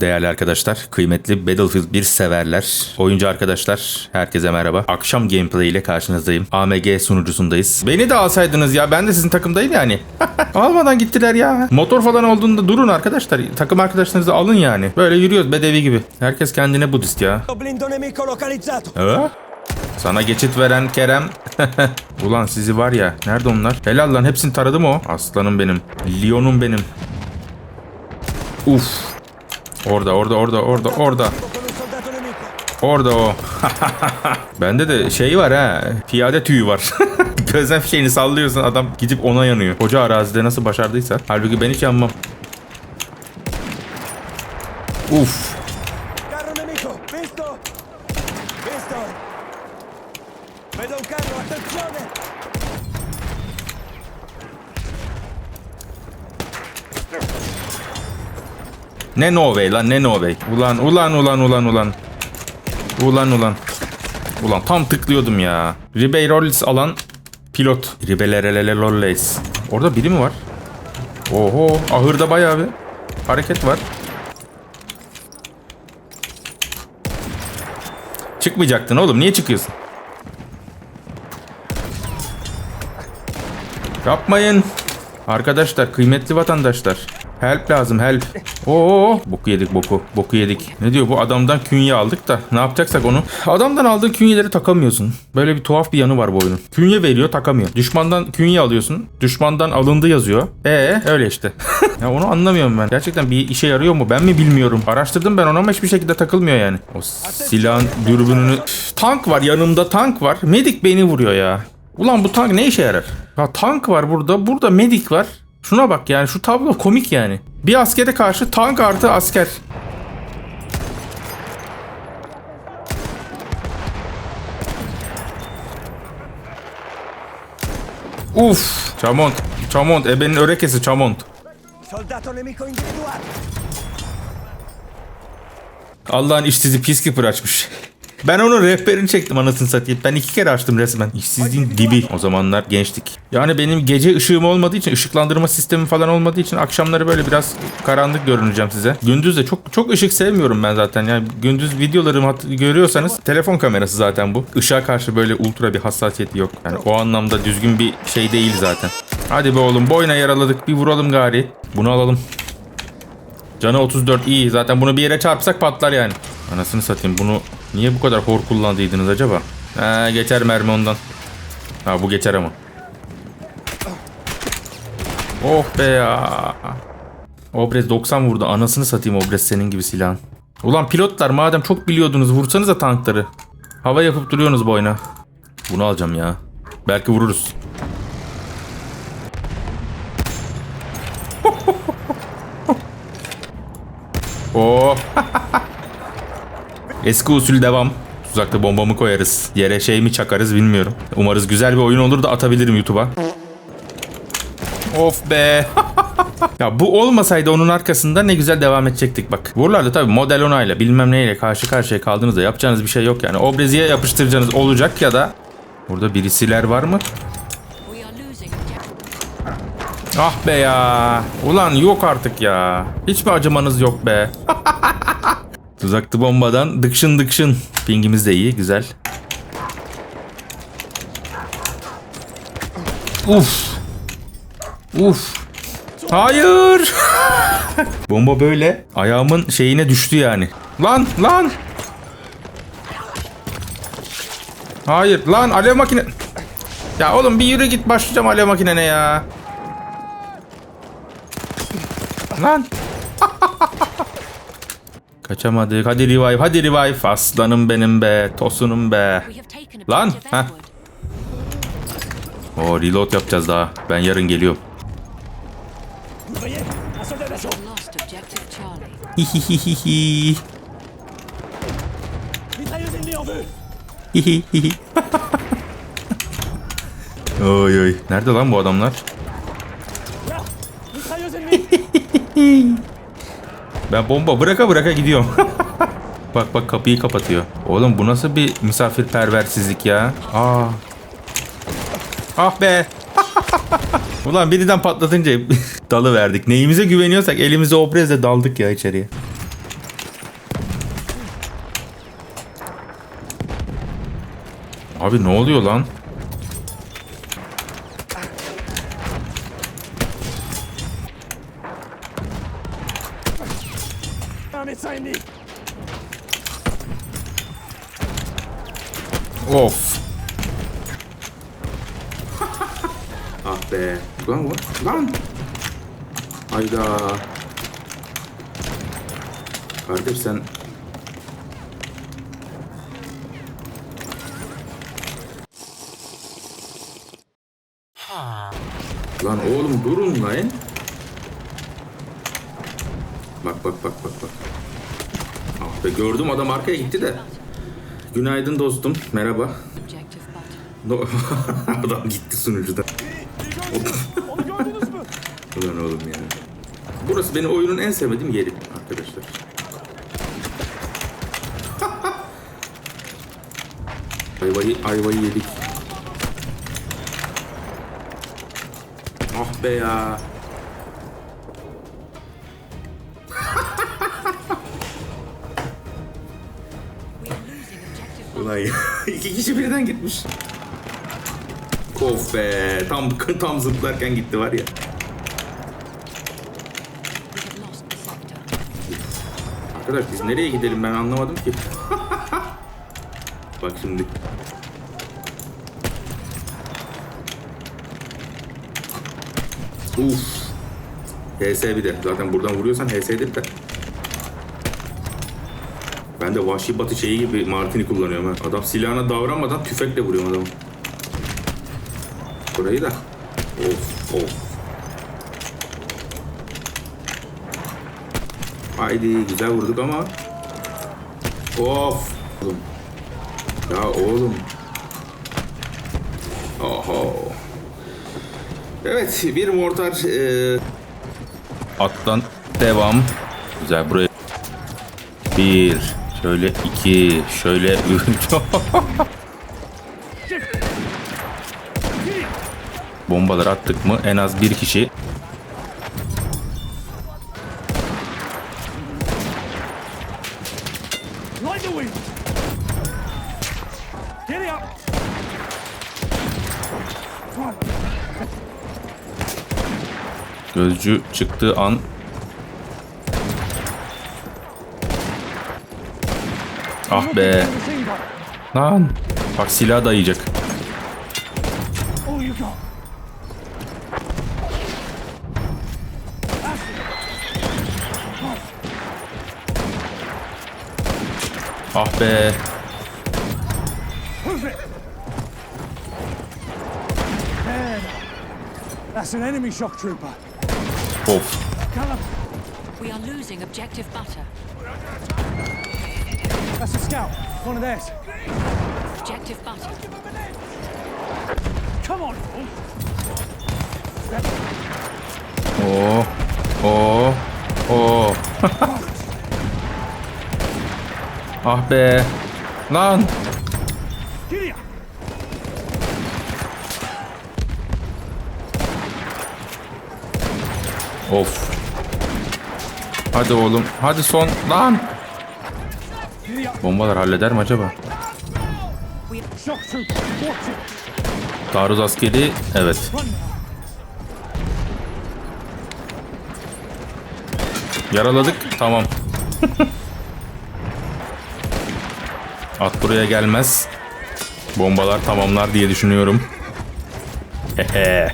Değerli arkadaşlar, kıymetli Battlefield 1 severler, oyuncu arkadaşlar, herkese merhaba. Akşam gameplay ile karşınızdayım. AMG sunucusundayız. Beni de alsaydınız ya, ben de sizin takımdayım yani. Almadan gittiler ya. Motor falan olduğunda durun arkadaşlar. Takım arkadaşlarınızı alın yani. Böyle yürüyoruz bedevi gibi. Herkes kendine Budist ya. Ha? Sana geçit veren Kerem. Ulan sizi var ya. Nerede onlar? Helal lan hepsini taradım o. Aslanım benim. Lyon'um benim. Uf. Orada orada orada orada orada. Orada o. Bende de şey var ha. Piyade tüyü var. Gözlem şeyini sallıyorsun adam gidip ona yanıyor. Koca arazide nasıl başardıysa. Halbuki ben hiç yanmam. Uf. Ne no way lan ne no way. Ulan ulan ulan ulan ulan. Ulan ulan. Ulan tam tıklıyordum ya. Ribeirolis alan pilot. Ribelerelelolles. Orada biri mi var? Oho ahırda bayağı bir hareket var. Çıkmayacaktın oğlum niye çıkıyorsun? Yapmayın. Arkadaşlar, kıymetli vatandaşlar. Help lazım, help. Oo, boku yedik boku. Boku yedik. Ne diyor bu adamdan künye aldık da ne yapacaksak onu. Adamdan aldığın künyeleri takamıyorsun. Böyle bir tuhaf bir yanı var bu oyunun. Künye veriyor, takamıyor. Düşmandan künye alıyorsun. Düşmandan alındı yazıyor. Ee, öyle işte. ya onu anlamıyorum ben. Gerçekten bir işe yarıyor mu? Ben mi bilmiyorum. Araştırdım ben onu ama hiçbir şekilde takılmıyor yani. O silahın dürbününü... Tank var yanımda tank var. Medik beni vuruyor ya. Ulan bu tank ne işe yarar? Ya tank var burada. Burada medik var. Şuna bak yani şu tablo komik yani. Bir askere karşı tank artı asker. Uf, Çamont. Çamont, ebenin örekesi Çamont. Allah'ın işsizi Peacekeeper açmış. Ben onun rehberini çektim anasını satayım. Ben iki kere açtım resmen. İşsizliğin dibi. O zamanlar gençtik. Yani benim gece ışığım olmadığı için, ışıklandırma sistemi falan olmadığı için akşamları böyle biraz karanlık görüneceğim size. Gündüz de çok çok ışık sevmiyorum ben zaten. Yani gündüz videolarımı görüyorsanız telefon kamerası zaten bu. Işığa karşı böyle ultra bir hassasiyeti yok. Yani o anlamda düzgün bir şey değil zaten. Hadi be oğlum boyuna yaraladık. Bir vuralım gari. Bunu alalım. Canı 34 iyi. Zaten bunu bir yere çarpsak patlar yani. Anasını satayım bunu niye bu kadar hor kullandıydınız acaba? Ha, geçer mermi ondan. Ha bu geçer ama. Oh be ya. Obrez 90 vurdu. Anasını satayım Obrez senin gibi silahın. Ulan pilotlar madem çok biliyordunuz vursanıza tankları. Hava yapıp duruyorsunuz boyuna. Bunu alacağım ya. Belki vururuz. Oo. Eski usul devam. Tuzakta bombamı koyarız. Yere şey mi çakarız bilmiyorum. Umarız güzel bir oyun olur da atabilirim YouTube'a. Of be. ya bu olmasaydı onun arkasında ne güzel devam edecektik bak. Buralarda tabii model onayla bilmem neyle karşı karşıya kaldığınızda yapacağınız bir şey yok yani. Obreziye yapıştıracağınız olacak ya da burada birisiler var mı? Ah be ya. Ulan yok artık ya. Hiç mi acımanız yok be? Tuzaklı bombadan dıkşın dıkşın. Pingimiz de iyi. Güzel. Uf. Uf. Hayır. Bomba böyle ayağımın şeyine düştü yani. Lan lan. Hayır lan alev makine. Ya oğlum bir yürü git başlayacağım alev makinene ya. Lan. Kaçamadık. Hadi revive. Hadi revive. Aslanım benim be. Tosunum be. Lan. Edward. O reload yapacağız daha. Ben yarın geliyorum. Hihihihihi. Hihihihi. oy oy. Nerede lan bu adamlar? Ben bomba bıraka bıraka gidiyorum. bak bak kapıyı kapatıyor. Oğlum bu nasıl bir misafirperversizlik ya? Aa. Ah be. Ulan birden patlatınca dalı verdik. Neyimize güveniyorsak elimize oprezle daldık ya içeriye. Abi ne oluyor lan? Un médecin ennemi Of. Ah be. Lan what? Lan. Hayda. Kardeş sen Lan oğlum durun lan. Bak bak bak bak bak. Ah be gördüm adam arkaya gitti de. Günaydın dostum. Merhaba. No- adam gitti mü? Ulan oğlum ya. Burası benim oyunun en sevmediğim yeri arkadaşlar. ayvayı, ayvayı yedik. Ah be ya. Ya. İki kişi birden gitmiş. Of be. Tam, tam zıplarken gitti var ya. Arkadaş biz nereye gidelim ben anlamadım ki. Bak şimdi. Uf. HS bir de. Zaten buradan vuruyorsan HS'dir de. Ben de vahşi batı şeyi gibi Martini kullanıyorum ha. Adam silahına davranmadan tüfekle vuruyorum adamı. Burayı da. Of of. Haydi güzel vurduk ama. Of. Ya oğlum. Oho. Evet bir mortar e, Attan devam. Güzel buraya. Bir. Şöyle iki. Şöyle üç. Bombalar attık mı en az bir kişi gözcü çıktığı an Ah be. Lan. Bak silah dayayacak. Ah be. That's an enemy shock trooper. Of. We are losing objective butter. That's a scout. One of theirs. Objective butter. Come on, fool! Oo. Oo. Oo. ah be. Lan. Of. Hadi oğlum. Hadi son. Lan. Bombalar halleder mi acaba? Taarruz askeri. Evet. Yaraladık. Tamam. At buraya gelmez. Bombalar tamamlar diye düşünüyorum. Hehe.